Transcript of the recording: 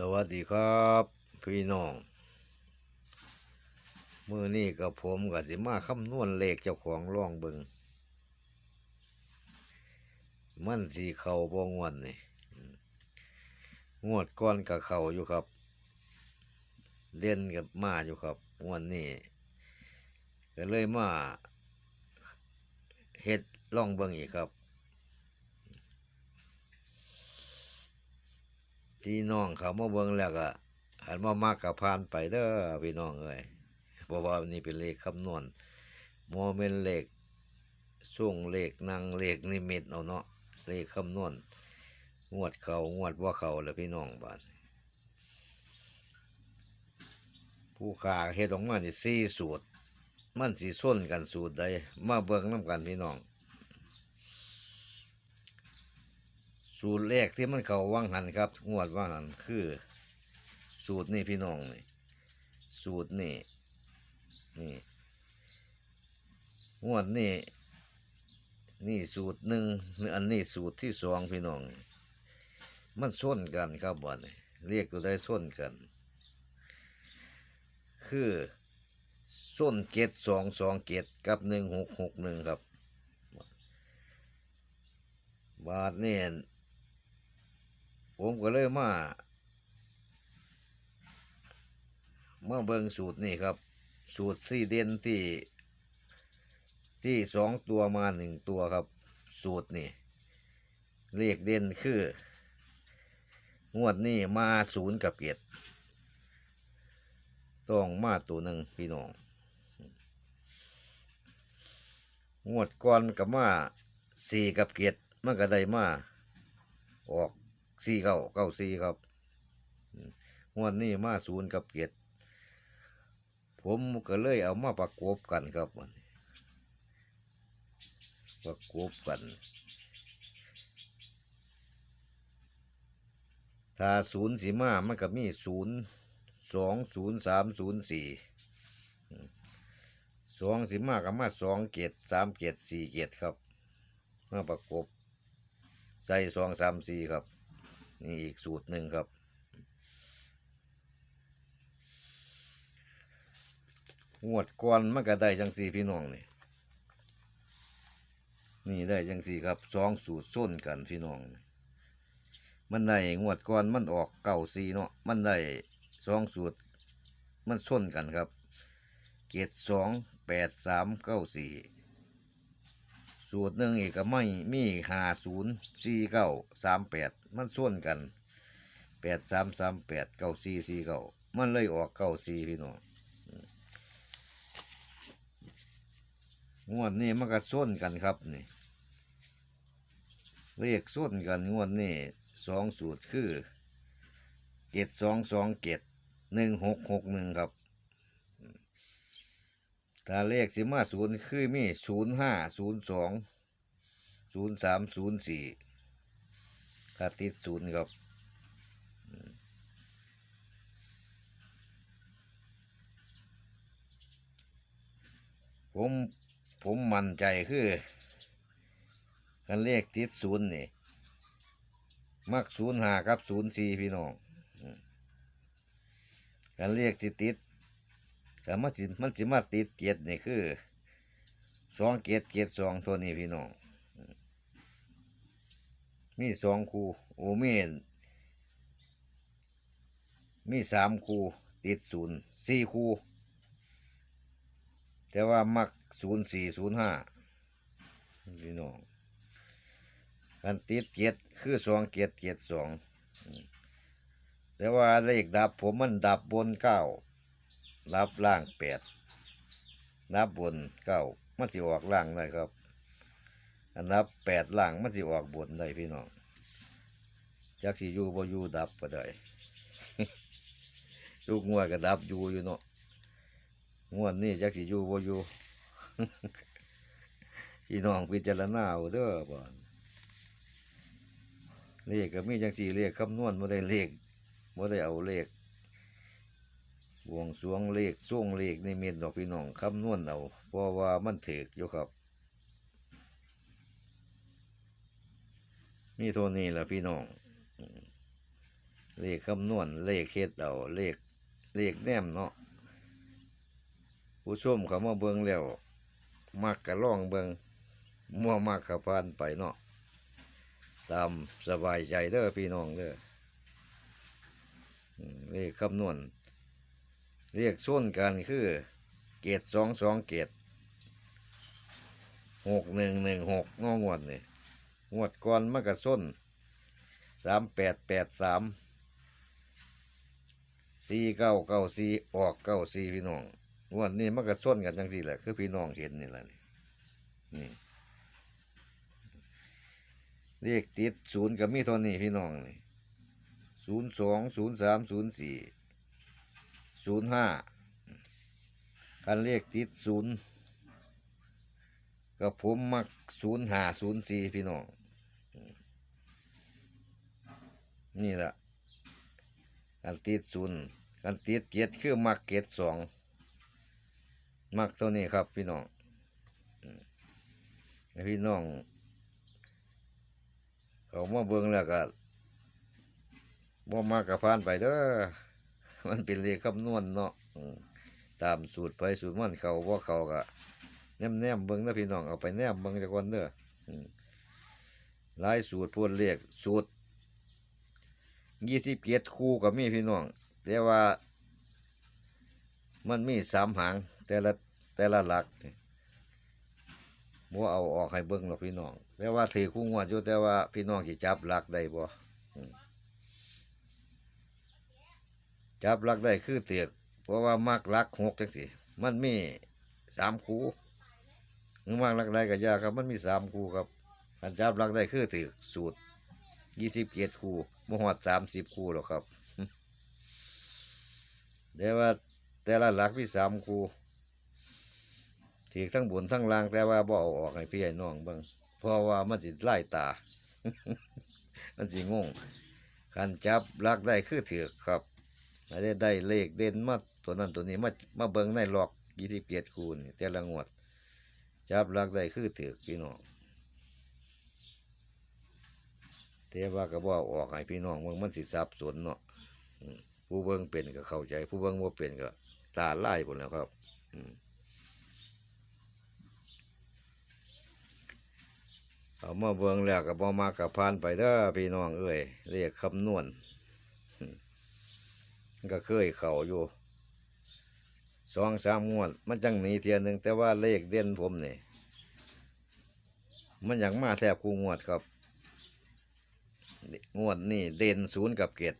สวัสดีครับพี่น้องมือนี้กับผมกับสิมาคำนวณเลขเจ้าของร่องเบิงมันสีเข่าบ่งวดนี่งวดก้อนกับเข่าอยู่ครับ เล่นกับมาอยู่ครับงวดนี้ก็เลยมาเฮ็ดล่องเบิงอีกครับ ที่น้องเขามาเบิ่งแล้วก็หันมามากกับผ่านไปเด้อพี่น้องเอ้ยเพราะว่านี่เป็นเลขคำนวณโมเมนเลขส่งเลขนางเลขนิมิตเอาเนาะเลขคำนวณงวดเขางวดว่าเขาแล้วพี่น้องบ้านผู้ขาเฮ็ดออกมานี่สี่สูตร มันสิส้นกันสูตรใดมาเบิ่งน้ำกันพี่น้อง สูตรแรกที่มันเขาว่างหันครับ งวดว่างหันคือ สูตรนี่พี่น้องนี่สูตรนี่นี่งวดนี่นี่สูตรหนึ่งอันนี้สูตรที่สองพี่น้อง มันส้นกันครับบ่นี่เรียกตัวได้ส้นกัน คือส้นเกตสองสองเกตกับหนึ่งหกหกหนึ่งครับบาทนี่ ผมก็เลยมามาเบิ่งสูตรนี่ครับ สูตรสี่เด่นที่ที่สองตัวมาหนึ่งตัวครับ สูตรนี่เลขเด่นคือ งวดนี้มาศูนย์กับเกียรติต้องมาตัวหนึ่งพี่น้อง งวดก่อนกับมาสี่กับเกียรติมันก็ได้มาออก สี่เก้าเก้าสี่ครับงวดนี้มาศูนย์กับเกียรติผมก็เลยเอามาประกบกันครับประกบกัน ถ้าศูนย์สีมามันก็มีศูนย์สองศูนย์สามศูนย์สี่สองสีมาก็มาสองเกียรติสามเกียรติสี่เกียรติครับมาประกบใส่สองสามสี่ครับ นี่อีกสูตรหนึ่งครับ งวดก่อนมันก็ได้จังสี่พี่น้องนี่นี่ได้จังสี่ครับสองสูตรส้นกันพี่น้อง มันได้งวดก่อนมันออกเก่าสีเนาะมันได้สองสูตรมันส้นกันครับ เกตสองแปดสามเก้าสี่สูตรหนึ่งอีกก็ไม่มีหาศูนย์สี่เก้าสามแปด มันส่วนกันแปดสามสามแปดเก้าสี่สี่เก้ามันเลยออกเก้าสี่พี่น้องงวดนี้มันก็ส่วนกันครับนี่เลขส่วนกันงวดนี้สองสูตรคือเกตสองสองเกตหนึ่งหกหกหนึ่งครับถ้าเลขสิมาศูนย์คือมีศูนย์ห้าศูนย์สองศูนย์สามศูนย์สี่ ถ้าติดศูนย์ครับผมผมมั่นใจคือกันเลขติดศูนย์นี่มักศูนย์ห้ากับศูนย์สี่พี่น้องกันเลขสิติดก็มันสิมันสิมาติดเกียรนี่คือสองเกียรเกียรสองตัวนี้พี่น้อง มีสองคูโอเมนมีสามคูติดศูนย์สี่คู แต่ว่ามักศูนย์สี่ศูนย์ห้าพี่น้องกันติดเกียรคือสองเกียรเกียรสองแต่ว่าเลขดับผมมันดับบนเก้ารับล่างแปดนับบนเก้ามันสิออกล่างได้ครับ อันนับแปดล่างมันสิออกบนได้พี่น้องจักสิอยู่บ่อยู่ดับก็ได้ทุกงวดก็ดับอยู่อยู่เนาะงวดนี้จักสิอยู่บ่อยู่พี่น้องพิจารณาเอาเด้อบ่เลขก็มีจังสี่เลขคำนวณบ่ได้เลขบ่ได้เอาเลขวงสวงเลขส่วงเลขในเม็ดดอกพี่น้องคำนวณเอาเพราะว่ามันถือกอยู่ครับ มีเท่านี้แหละพี่น้อง เลขคำนวณเลขเฮ็ดเอาเลขเลขแนมเนาะผู้ชมเขามาเบิ่งแล้ว มักกะล่องเบิงมั่วมักกะพานไปเนาะตามสบายใจเด้อพี่น้องเด้อเลขคำนวณเลขส้นกันคือเกตสองสองเกตหกหนึ่งหนึ่งหกงองวดนี่ งวดก่อนมันก็ส้นสามแปดแปดสามสี่เก้าเก้าสี่ออกเก้าสี่พี่น้องงวดนี้มันก็ส้นกันจังสี่แหละคือพี่น้องเห็นนี่แหละนี่นี่เลขติดศูนย์กับมีเท่านี้พี่น้องนี่ศูนย์สองศูนย์สามศูนย์สี่ศูนย์ห้าคันเลขติดศูนย์ก็ผมมักศูนย์ห้าศูนย์สี่พี่น้อง นี่แหละกันติดศูนย์กันติดเจ็ดคือมักเกตสองมักตัวนี้ครับพี่น้องพี่น้อง เขามาเบิ่งแล้วก็บ่มากกับพานไปเด้อมันเป็นเลขคำนวณเนาะตามสูตรไปสูตรมันเขาว่าเขาก็แนมแนมเบิ้งนะพี่น้องเอาไปแนมเบิ้งจักวันเด้อหลายสูตรพูดเรียกสูตร ยี่สิบเกียรคู่กับมีพี่น้องแต่ว่า มันมีสามหาง แต่ละแต่ละหลักบ่เอาออกให้เบิ้งหรอกพี่น้อง แต่ว่าถือคู่งวดอยู่แต่ว่าพี่น้องสิจับหลักได้บ่จับหลักได้คือเตียกเพราะว่ามักรักหกจังสิมันมีสามคู่มักรักได้ก็ยากครับ มันมีสามคู่ครับอันจับรักได้คือถือสูตรยี่สิบเกียรคู่ มหอดสามสิบคู่หรอกครับเดี๋ยวว่าแต่ละหลักมีสามคู่ถือทั้งบนทั้งล่างแต่ว่าบ่เอาออกให้พี่ให้น้องบ้างเพราะว่ามันสิไล่ตา มันสิงงคันจับรักได้คือถือครับอาจจะได้เลขเด่นมาตัวนั้นตัวนี้มามาเบิ่งในหลอกยี่สิบเจ็ดคูณแต่ละงวด จับหลักได้คือถือพี่น้อง แต่ว่าก็บ่อาออกให้พี่น้องเบิ่งมันสิสับสนเนาะผู้เบิ่งเป็นก็เข้าใจ ผู้เบิ่งบ่เป็นก็ตาลายหมดแล้วครับเอามาเบิ่งแล้วก็บ่มากับพานไปเด้อพี่น้องเอ้ยเรียกคำนวณก็เคยเข่าอยู่สองสามงวด มันจังหนีเทียนหนึ่งแต่ว่าเลขเด่นผมเนี่ยมันอยากมาแทบคูงวดครับ งวดนี่เด่นศูนย์กับเกต